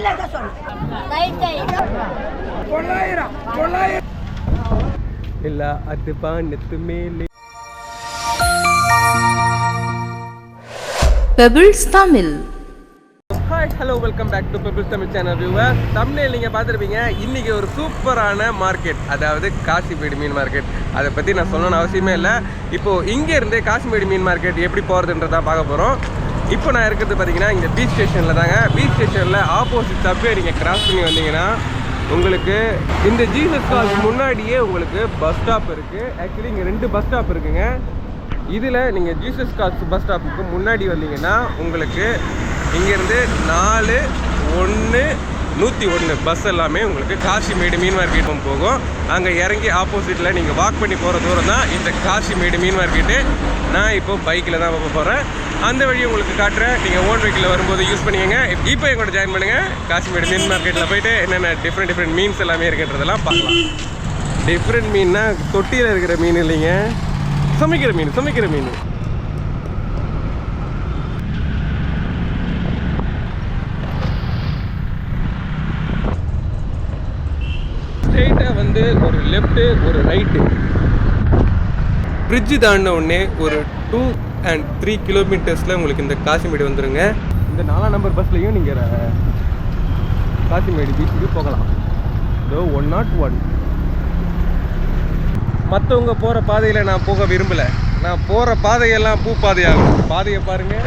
இல்ல தான் சொன்னேன் தொள்ளாயிரம் தொள்ளாயிரம் இல்ல அது பானத்து மேலே Pebbles Tamil hi hello welcome back to pebble Tamil channel viewer தமிழில் நீங்கள் பார்த்துருப்பீங்க. இன்றைக்கி ஒரு சூப்பரான மார்க்கெட் அதாவது காசிமேடு மீன் மார்க்கெட் அதை பற்றி நான் சொல்லணும்னு அவசியமே இல்லை. இப்போது இங்கேருந்தே காசிமேடு மீன் மார்க்கெட் எப்படி போகிறதுன்றதான் பார்க்க போகிறோம் இப்போ நான் இருக்கிறது பார்த்தீங்கன்னா இங்கே பீச் ஸ்டேஷனில் தாங்க. பீச் ஸ்டேஷனில் ஆப்போசிட் தப்பே நீங்கள் கிராஸ் பண்ணி வந்தீங்கன்னா உங்களுக்கு இந்த ஜீசஸ் கால்ஸ் முன்னாடியே உங்களுக்கு பஸ் ஸ்டாப் இருக்குது ஆக்சுவலி இங்கே ரெண்டு பஸ் ஸ்டாப் இருக்குங்க. இதில் நீங்கள் ஜீசஸ் கால்ஸ் பஸ் ஸ்டாப்புக்கு முன்னாடி வந்தீங்கன்னா உங்களுக்கு இங்கேருந்து நாலு ஒன்று நூற்றி ஒன்று பஸ் எல்லாமே உங்களுக்கு காசிமேடு மீன் மார்க்கெட்டும் போகும். அங்கே இறங்கி ஆப்போசிட்டில் நீங்கள் வாக் பண்ணி போகிற தூரம் தான் இந்த காசிமேடு மீன் மார்க்கெட்டு நான் இப்போ பைக்கில் தான் போக போகிறேன் அந்த வழியை உங்களுக்கு காட்டுறேன். நீங்கள் ஓன் வெஹிக்கில் வரும்போது யூஸ் பண்ணிக்கோங்க. இப்போ என் கூட ஜாயின் பண்ணுங்கள் காசிமேடு மீன் மார்க்கெட்டில் போயிட்டு என்னென்ன டிஃப்ரெண்ட் டிஃப்ரெண்ட் மீன்ஸ் எல்லாமே இருக்குன்றதெல்லாம் பார்க்கலாம். டிஃப்ரெண்ட் மீன்னா தொட்டியில் இருக்கிற மீன் இல்லைங்க. சமைக்கிற மீன் சமைக்கிற மீன் ஸ்ட்ரெயிட்டாக வந்து ஒரு லெஃப்ட்டு ஒரு ரைட்டு பிரிட்ஜு தாண்டின உடனே ஒரு டூ அண்ட் த்ரீ கிலோமீட்டர்ஸில் உங்களுக்கு இந்த காசிமேடு வந்துருங்க. இந்த நாலாம் நம்பர் பஸ்லையும் நீங்கள் காசிமேடு பீச்சுக்கு போகலாம். இதோ ஒன் நாட் ஒன் மற்றவங்க போகிற பாதையில் நான் போக விரும்பலை. நான் போகிற பாதையெல்லாம் பூ பாதையாகும். பாதையை பாருங்கள்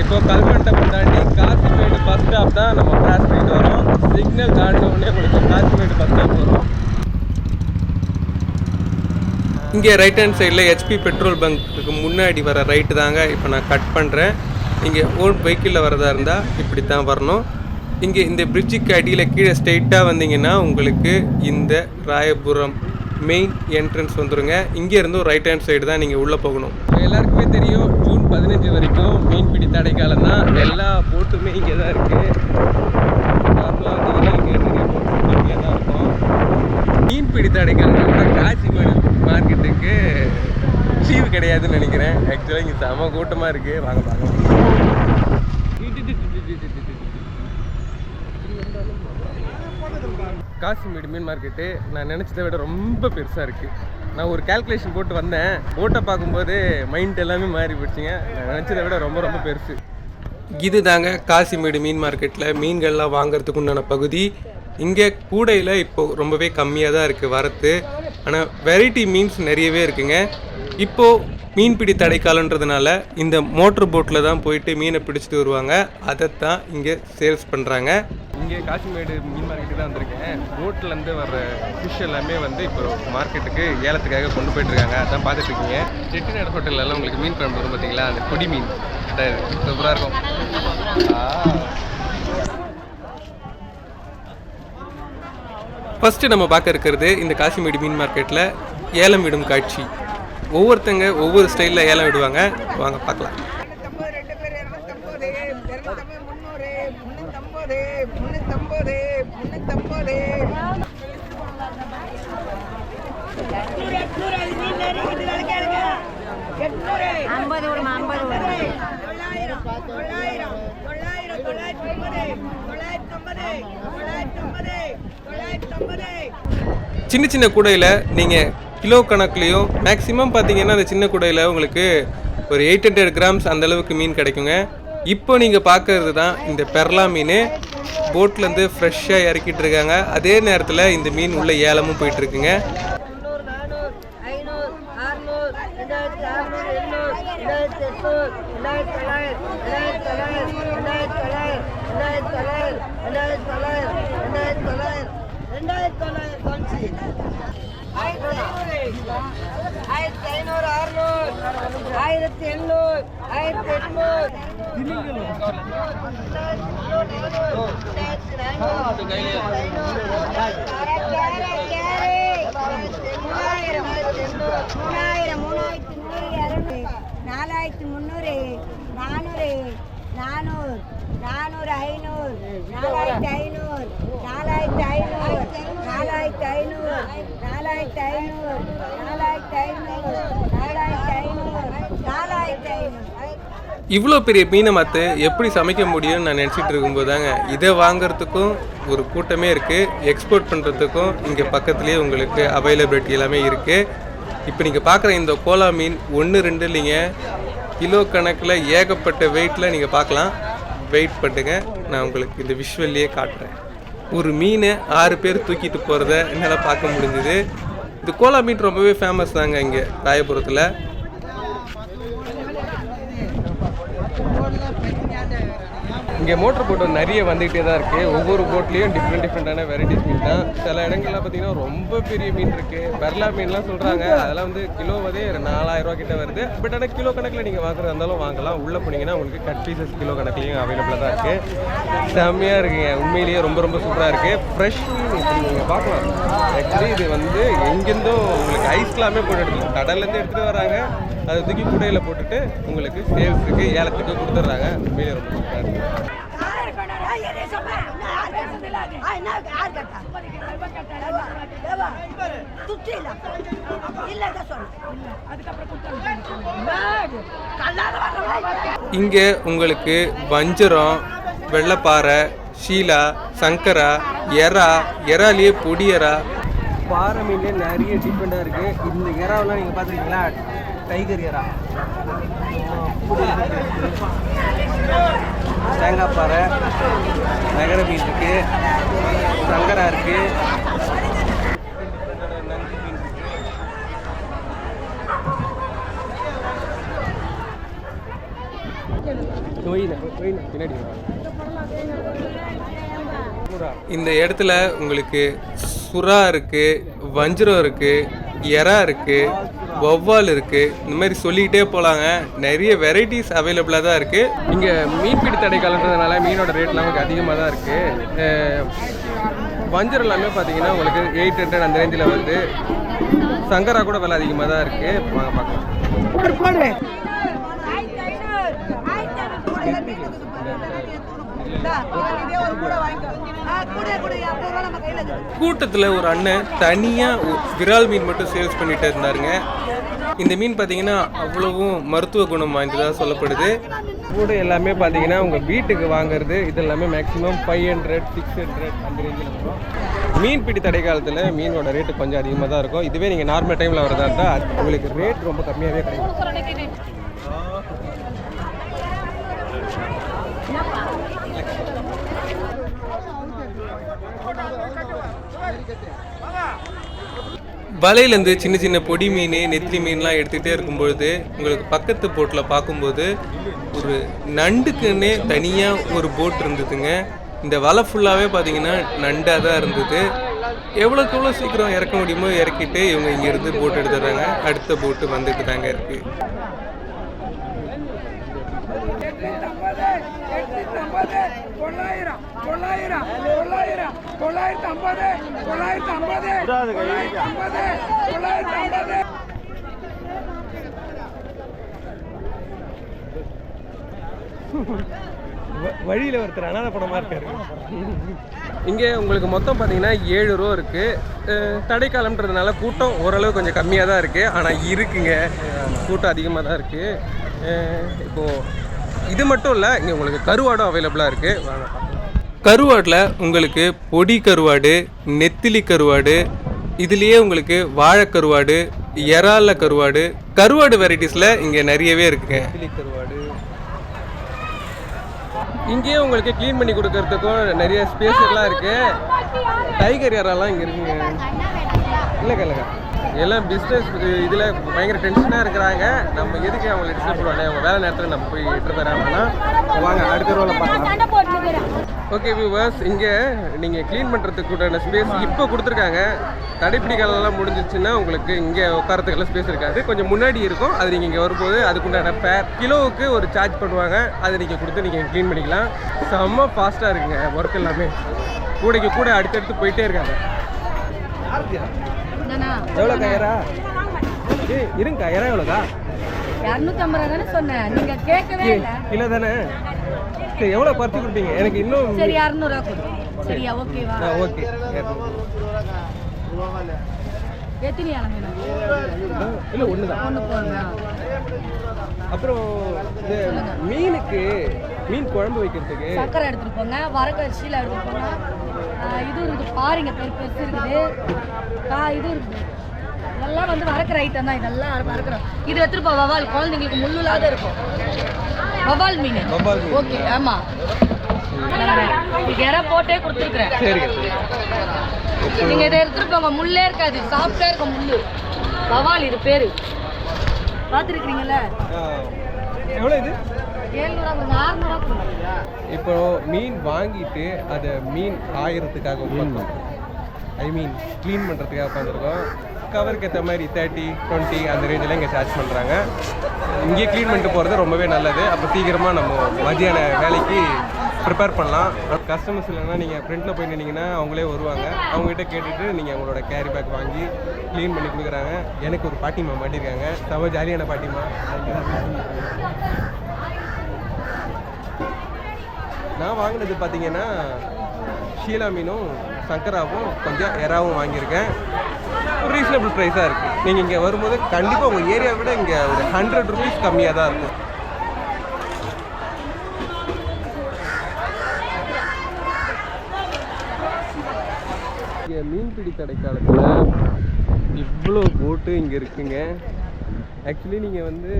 இப்போ கல்மண்டபம் தாண்டி பஸ் ஸ்டாப் தான் நம்ம கிராஸ் பண்ணிட்டு வரோம். சிக்னல் தாண்டின உடனே உங்களுக்கு காசிமேடு பஸ் ஸ்டாப் வரும். இங்கே ரைட் ஹேண்ட் சைடில் ஹெச்பி பெட்ரோல் பங்க்குக்கு முன்னாடி வர ரைட்டு தாங்க இப்போ நான் கட் பண்ணுறேன் இங்கே ஓன் வெஹிக்கிளில் வரதா இருந்தால் இப்படி தான் வரணும். இங்கே இந்த பிரிட்ஜுக்கு அடியில் கீழே ஸ்ட்ரெயிட்டாக வந்தீங்கன்னா உங்களுக்கு இந்த ராயபுரம் மெயின் என்ட்ரன்ஸ் வந்துருங்க. இங்கேருந்து ரைட் ஹேண்ட் சைடு தான் நீங்கள் உள்ளே போகணும். எல்லாருக்குமே தெரியும் ஜூன் பதினஞ்சு வரைக்கும் மீன்பிடி தடைக்காலம் தான். எல்லா போட்டுமே இங்கே தான் இருக்குது நார்மலாக வந்தீங்கன்னா இங்கே நிறைய போட்டு கம்மியாக தான் இருக்கும் மீன்பிடி தடைக்காலம் கூட காசிமேடு மார்க்கெட்டுக்கு லீவு கிடையாதுன்னு நினைக்கிறேன் ஆக்சுவலாக இங்கே செம கூட்டமாக இருக்குது வாங்க பார்க்கலாம் காசிமேடு மீன் மார்க்கெட்டு நான் நினச்சதை விட ரொம்ப பெருசாக இருக்குது நான் ஒரு கால்குலேஷன் போட்டு வந்தேன். ஓட்டை பார்க்கும்போது மைண்ட் எல்லாமே மாறி போச்சுங்க நான் நினச்சதை விட ரொம்ப ரொம்ப பெருசு. இது தாங்க காசிமேடு மீன் மார்க்கெட்டில் மீன்கள்லாம் வாங்குறதுக்கு உண்டான பகுதி. இங்கே கூடையில் இப்போது ரொம்பவே கம்மியாக தான் இருக்குது வரத்து. ஆனால் வெரைட்டி மீன்ஸ் நிறையவே இருக்குங்க. இப்போது மீன்பிடி தடைக்காலன்றதுனால இந்த மோட்டர் போட்டில் தான் போயிட்டு மீனை பிடிச்சிட்டு வருவாங்க. அதைத்தான் இங்கே சேல்ஸ் பண்ணுறாங்க இங்கே காசிமேடு மீன் மார்க்கெட்டுக்கு தான் வந்திருக்கேன். போட்லேருந்து வர்ற ஃபிஷ் எல்லாமே வந்து இப்போ மார்க்கெட்டுக்கு ஏலத்துக்காக கொண்டு போயிட்டுருக்காங்க. அதான் பார்த்துட்டு இருக்கீங்க செட்டிநாடு ஹோட்டல்லலாம் உங்களுக்கு மீன் குழம்பு வரும் பார்த்தீங்களா? அந்த கொடி மீன். சூப்பராக இருக்கும். ஃபஸ்ட்டு நம்ம பார்க்க இருக்கிறது இந்த காசிமேடு மீன் மார்க்கெட்டில் ஏலம் விடும் காட்சி. ஒவ்வொருத்தங்க ஒவ்வொரு ஸ்டைலில் ஏலம் விடுவாங்க. வாங்க பார்க்கலாம். ஐம்பது விடுமா ஐம்பது தொள்ளாயிரம் தொள்ளாயிரம் தொள்ளாயிரம் தொள்ளாயிரத்தி ஐம்பது தொள்ளாயிரத்தி ஐம்பது தொள்ளாயிரத்தி ஐம்பது சின்ன சின்ன கூடையில் நீங்கள் கிலோ கணக்குலேயும் மேக்ஸிமம் பார்த்தீங்கன்னா அந்த சின்ன குடையில் உங்களுக்கு ஒரு எயிட் ஹண்ட்ரட் கிராம்ஸ் அந்த அளவுக்கு மீன் கிடைக்குங்க. இப்போ நீங்கள் பார்க்கறது தான் இந்த பெர்லா மீன். போட்லேருந்து ஃப்ரெஷ்ஷாக இறக்கிட்டு இருக்காங்க. அதே நேரத்தில் இந்த மீன் உள்ள ஏலமும் போயிட்டு ஆயிரத்தி எண்ணூறு ஆயிரத்தி எட்நூறு நாலாயிரத்தி முந்நூறு நானூறு நானூறு நானூறு ஐநூறு நாலாயிரத்தி ஐநூறு நாலாயிரத்தி ஐநூறு நாலாயிரத்தி ஐநூறு நாலாயிரத்தி ஐநூறு நாலாயிரத்தி ஐநூறு நாலாயிரத்தி ஐநூறு இவ்வளோ பெரிய மீனை மற்ற எப்படி சமைக்க முடியும்னு நான் நினச்சிட்டு இருக்கும்போது தாங்க இதை வாங்குறதுக்கும் ஒரு கூட்டமே இருக்குது எக்ஸ்போர்ட் பண்ணுறதுக்கும் இங்கே பக்கத்துலேயே உங்களுக்கு அவைலபிலிட்டி எல்லாமே இருக்குது இப்போ நீங்கள் பார்க்குற இந்த கோலா மீன் ஒன்று ரெண்டு இல்லைங்க கிலோ கணக்கில் ஏகப்பட்ட வெயிட்டில் நீங்கள் பார்க்கலாம் வெயிட் பண்ணுங்க நான் உங்களுக்கு இந்த விஷுவல்லையே காட்டுறேன். ஒரு மீனை ஆறு பேர் தூக்கிட்டு போகிறத என்னால் பார்க்க முடிஞ்சுது. இந்த கோலா மீன் ரொம்பவே ஃபேமஸ் தாங்க இங்கே ராயபுரத்தில். இங்கே மோட்டர் போட்டு நிறைய வந்துகிட்டே தான் இருக்குது ஒவ்வொரு போட்லேயும் டிஃப்ரெண்ட் டிஃப்ரெண்ட்டான வெரைட்டிஸ் மீன் தான். சில இடங்கள்லாம் பார்த்தீங்கன்னா ரொம்ப பெரிய மீன் இருக்குது பெர்லா மீன்லாம் சொல்கிறாங்க அதெல்லாம் வந்து கிலோ வந்து நாலாயிரரூவா ரூபா கிட்ட வருது. பட் ஆனால் கிலோ கணக்கில் நீங்கள் வாங்குறதா இருந்தாலும் வாங்கலாம். உள்ளே போனீங்கன்னா உங்களுக்கு கட் பீசஸ் கிலோ கணக்குலையும் அவைலபிளாக தான் இருக்குது செம்மையாக இருக்குங்க. உண்மையிலேயே ரொம்ப ரொம்ப சூப்பராக இருக்குது ஃப்ரெஷ் மீன் நீங்கள் பார்க்கலாம். ஆக்சுவலி இது வந்து எங்கேருந்தோ உங்களுக்கு ஐஸ்லாமே போட்டு எடுத்துக்கலாம் கடல்லேருந்து எடுத்துகிட்டு வராங்க. அதை தூக்கி குடையில் போட்டுட்டு உங்களுக்கு சேல்ஸுக்கு ஏலத்துக்கு கொடுத்துட்றாங்க. உண்மையிலே ரொம்ப சூப்பராக இருக்குது இங்கே உங்களுக்கு வஞ்சரம் வெள்ளைப்பாறை ஷீலா சங்கரா எறா எறாலேயே பொடி எறா. பாறை மீன்லேயே நிறைய டிஃப்ரெண்ட்டாக இருக்குது இந்த எறாவெல்லாம் நீங்கள் பார்த்துருக்கீங்களா? டைகர் எறா தேங்காய் பாறை நகர மீன் இருக்கு சங்கரா இருக்கு. இந்த இடத்துல உங்களுக்கு சுறா இருக்கு வஞ்சிரம் இருக்கு எறா இருக்கு வௌவால் இருக்கு இந்த மாதிரி சொல்லிக்கிட்டே போலாங்க. நிறைய வெரைட்டிஸ் அவைலபிளாக தான் இருக்கு. இங்க மீன்பிடி தடை காலன்றதுனால மீனோட ரேட்லாம் கொஞ்சம் அதிகமாக தான் இருக்கு. அஹ், வஞ்சரம் எல்லாமே பார்த்தீங்கன்னா உங்களுக்கு எயிட் ஹண்ட்ரட் அந்த ரேஞ்சில் வருது. சங்கரா கூட விலை அதிகமாக தான் இருக்கு. வாங்க பார்க்கலாம். கூட்டத்தில் ஒரு அண்ணன் தனியாக விரால் மீன் மட்டும் சேல்ஸ் பண்ணிட்டு இருந்தாருங்க. இந்த மீன் பார்த்தீங்கன்னா அவ்வளவும் மருத்துவ குணம் வாய்ந்ததாக சொல்லப்படுது. கூட எல்லாமே பார்த்தீங்கன்னா உங்கள் வீட்டுக்கு வாங்குறது இது எல்லாமே maximum five hundred six hundred அந்த ரேஞ்சில் வரும். மீன் பிடி தடை காலத்தில் மீனோட ரேட்டு கொஞ்சம் அதிகமாக தான் இருக்கும். இதுவே நீங்கள் நார்மல் டைமில் வரதா இருந்தால் உங்களுக்கு ரேட் ரொம்ப கம்மியாகவே கிடைக்கும். வலையிலேருந்து சின்ன சின்ன பொடி மீன் நெத்திலி மீன்லாம் எடுத்துகிட்டே இருக்கும்பொழுது உங்களுக்கு பக்கத்து போட்டில் பார்க்கும்போது ஒரு நண்டுக்குன்னே தனியாக ஒரு போட் இருந்ததுங்க. இந்த வலை ஃபுல்லாகவே பார்த்தீங்கன்னா நண்டாக தான் இருந்தது. எவ்வளோக்கு எவ்வளோ சீக்கிரம் இறக்க முடியுமோ இறக்கிட்டு இவங்க இங்கேருந்து போட் எடுத்துடுறாங்க. அடுத்த போட்டு வந்துட்டு தாங்க இருக்குது தொள்ளாயிரம் தொள்ளாயிரம் தொள்ளாயிரம் தொள்ளாயிரத்தி ஐம்பது தொள்ளாயிரத்தி ஐம்பது தொள்ளாயிரத்தி ஐம்பது தொள்ளாயிரத்தி ஐம்பது வழியில் ஒருத்தர் அனாத படமாக இருக்காரு. இங்கே உங்களுக்கு மொத்தம் பார்த்தீங்கன்னா ஏழு ரூபா இருக்குது தடைக்காலம்ன்றதுனால கூட்டம் ஓரளவு கொஞ்சம் கம்மியாக தான் இருக்குது ஆனால் இருக்குங்க. கூட்டம் அதிகமாக தான் இருக்குது இப்போது இது மட்டும் இல்லை இங்கே உங்களுக்கு கருவாடும் அவைலபிளாக இருக்குது. கருவாடில் உங்களுக்கு பொடி கருவாடு நெத்திலி கருவாடு இதுலேயே உங்களுக்கு வாழை கருவாடு இறால கருவாடு கருவாடு வெரைட்டிஸில் இங்கே நிறையவே இருக்குங்க. நெத்திலி கருவாடு. இங்கேயே உங்களுக்கு க்ளீன் பண்ணி கொடுக்கறதுக்கும் நிறைய ஸ்பேஸ் எல்லாம் இருக்கு. டைகர் யாரெல்லாம் இங்கே இருக்குங்க. இல்லைக்கா இல்லைக்கா எல்லாம் பிஸ்னஸ் இதில் பயங்கர டென்ஷனாக இருக்கிறாங்க. நம்ம எதுக்கு அவங்களை டிஸ்டர்ப் பண்ணுவாங்க அவங்க வேலை நேரத்தில் நம்ம போய் இட்டு தராங்கன்னா வாங்க அடுத்த ரோவில் பார்க்கலாம். ஓகே வியூவர்ஸ் இங்கே நீங்கள் க்ளீன் பண்ணுறதுக்கு கூட்டான ஸ்பேஸ் இப்போ கொடுத்துருக்காங்க. தடைப்பிடிகளெல்லாம் முடிஞ்சிச்சுன்னா உங்களுக்கு இங்கே உட்காரத்துக்கெல்லாம் ஸ்பேஸ் இருக்காது. கொஞ்சம் முன்னாடி இருக்கும். அது நீங்கள் இங்கே வரும்போது அதுக்குண்டான பேர் கிலோவுக்கு ஒரு சார்ஜ் பண்ணுவாங்க. அதை நீங்கள் கொடுத்து நீங்கள் க்ளீன் பண்ணிக்கலாம். செம்ம ஃபாஸ்ட்டாக இருக்குங்க ஒர்க் எல்லாமே. கூடைக்கு கூட அடுத்தடுத்து போயிட்டே இருக்காங்க. எவ்வளோக்கா இறா இருங்கக்கா இறா எவ்வளோக்கா? இரநூத்தம்பது ரூபா தானே சொன்னேன். நீங்க கேட்கவே இல்லை. கிலோ தானே சரி எவ்வளோ குறைச்சி கொடுப்பீங்க? எனக்கு இன்னும் சரி இரநூறுவா கொடு. சரியா ஓகேவா ஓகே. எத்தனை இல்லை ஒன்று தான். ஒன்று போடுங்க அப்புறம் இந்த மீனுக்கு மீன் குழம்பு வைக்கிறதுக்கு சக்கரை எடுத்துட்டு போங்க வரகரிசியில் எடுத்துட்டு போங்க. இது இருக்குது பாருங்க பெரு பெருசு இருக்குது. கா இது இருக்குது இதெல்லாம் வந்து வறக்கிற ஐட்டம் தான் இதெல்லாம் வறக்கிறோம். இது எடுத்துட்டு போ வவால் குழந்தைங்களுக்கு முள்ளு இல்லாத இருக்கும். வவால் மீன். ஓகே ஆமா. இற போட்டே கொடுத்துருக்குறேன். சரிங்க சரி நீங்க இதை எடுத்துட்டு போங்க முள்ளே இருக்காது. சாஃப்டா இருக்கும் முள்ளு. வவால் இது பேரு. பார்த்துருக்கீங்கல்ல எவ்வளோ இது? இப்போ மீன் வாங்கிட்டு அதை மீன் காயறதுக்காக உட்காந்தோம் ஐ மீன் க்ளீன் பண்ணுறதுக்காக உட்காந்துருக்கோம். கவருக்கு ஏற்ற மாதிரி தேர்ட்டி டுவெண்ட்டி அந்த ரேஞ்சில் இங்கே சார்ஜ் பண்ணுறாங்க இங்கேயே க்ளீன் பண்ணிட்டு போகிறது ரொம்பவே நல்லது. அப்போ சீக்கிரமாக நம்ம மதியான வேலைக்கு ப்ரிப்பேர் பண்ணலாம். கஸ்டமர்ஸ் இல்லைன்னா நீங்கள் ஃப்ரண்ட்டில் போய் நின்னீங்கன்னா அவங்களே வருவாங்க. அவங்ககிட்ட கேட்டுட்டு நீங்கள் அவங்களோட கேரி பேக் வாங்கி க்ளீன் பண்ணி கொடுக்குறாங்க. எனக்கு ஒரு பாட்டிமா மாட்டிருக்காங்க. செம ஜாலியான பாட்டிமா. நான் வாங்கினது பார்த்தீங்கன்னா ஷீலா மீனும் சங்கராவும் கொஞ்சம் எறாவும் வாங்கியிருக்கேன். ஒரு ரீசனபிள் ப்ரைஸாக இருக்குது நீங்கள் இங்கே வரும்போது கண்டிப்பாக உங்கள் ஏரியா விட இங்கே ஒரு ஹண்ட்ரட் ருபீஸ் கம்மியாக தான் இருக்கும் இங்கே மீன்பிடி தடை காலத்தில் இவ்வளோ போட்டு இங்கே இருக்குங்க. ஆக்சுவலி நீங்கள் வந்து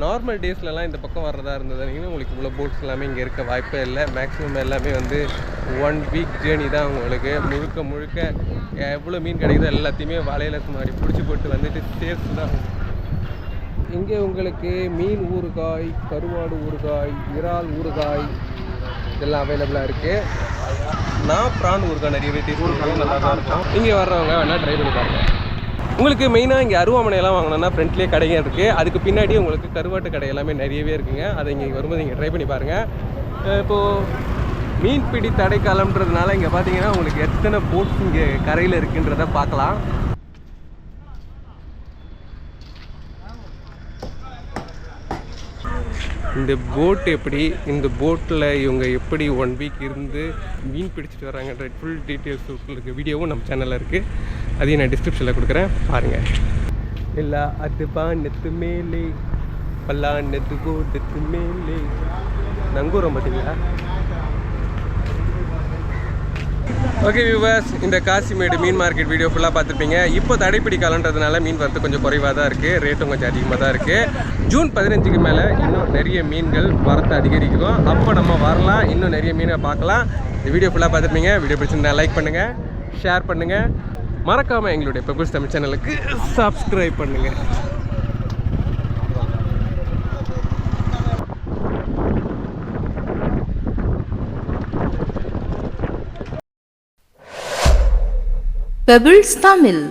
நார்மல் டேஸ்லலாம் இந்த பக்கம் வர்றதா இருந்ததுன்னா உங்களுக்கு இவ்வளோ போட்ஸ் எல்லாமே இங்கே இருக்க வாய்ப்பே இல்லை. மேக்ஸிமம் எல்லாமே வந்து ஒன் வீக் ஜேர்னி தான் உங்களுக்கு. முழுக்க முழுக்க எவ்வளோ மீன் கிடைக்குதோ எல்லாத்தையுமே வலையில் சுமாரி பிடிச்சி போட்டு வந்துட்டு டேஸ்ட் தான். இங்கே உங்களுக்கு மீன் ஊறுகாய் கருவாடு ஊறுகாய் இறால் ஊறுகாய் இதெல்லாம் அவைலபிளாக இருக்குது நான் ப்ரான் ஊறுகாய் நிறையவே டேஸ்ட் நல்லா தான் இருக்கும். இங்கே வர்றவங்க வேணால் ட்ரை பண்ணி பாருங்கள் உங்களுக்கு மெயினாக இங்கே அருவாமனையெல்லாம் வாங்கினோன்னா ஃப்ரண்ட்லேயே கடைங்க இருக்குது அதுக்கு பின்னாடி உங்களுக்கு கருவாட்டு கடை எல்லாமே நிறையவே இருக்குங்க. அதை இங்கே வரும்போது இங்கே ட்ரை பண்ணி பாருங்கள் இப்போது மீன்பிடி தடைக்காலம்ன்றதுனால இங்கே பார்த்தீங்கன்னா உங்களுக்கு எத்தனை போட்ஸ் இங்கே கரையில் இருக்குன்றத பார்க்கலாம். இந்த போட் எப்படி இந்த போட்டில் இவங்க எப்படி ஒன் வீக் இருந்து மீன் பிடிச்சிட்டு வராங்கன்ற ஃபுல் டீட்டெயில்ஸ் இருக்க வீடியோவும் நம்ம சேனலில் இருக்குது அதையும் நான் டிஸ்கிரிப்ஷனில் கொடுக்குறேன். பாருங்கள் எல்லா அது பானத்து மேலே பல்லானது கோட்டத்து மேலே. நங்கூரம் பார்த்தீங்களா? ஓகே வியூவர்ஸ் இந்த காசிமேடு மீன் மார்க்கெட் வீடியோ ஃபுல்லாக பார்த்துருப்பீங்க. இப்போ தடைப்பிடி காலன்றதுனால மீன் வரத்து கொஞ்சம் குறைவாக தான் இருக்குது ரேட்டும் கொஞ்சம் அதிகமாக தான் இருக்குது ஜூன் பதினஞ்சுக்கு மேலே இன்னும் நிறைய மீன்கள் வரத்து அதிகரிக்கும். அப்போ நம்ம வரலாம். இன்னும் நிறைய மீனை பார்க்கலாம். இந்த வீடியோ ஃபுல்லாக பார்த்துருப்பீங்க. வீடியோ பிடிச்சிருந்தா லைக் பண்ணுங்கள் ஷேர் பண்ணுங்கள் மறக்காமல் எங்களுடைய பெபிள்ஸ் தமிழ் சேனலுக்கு சப்ஸ்கிரைப் பண்ணுங்கள் பெபிள்ஸ் தமிழ்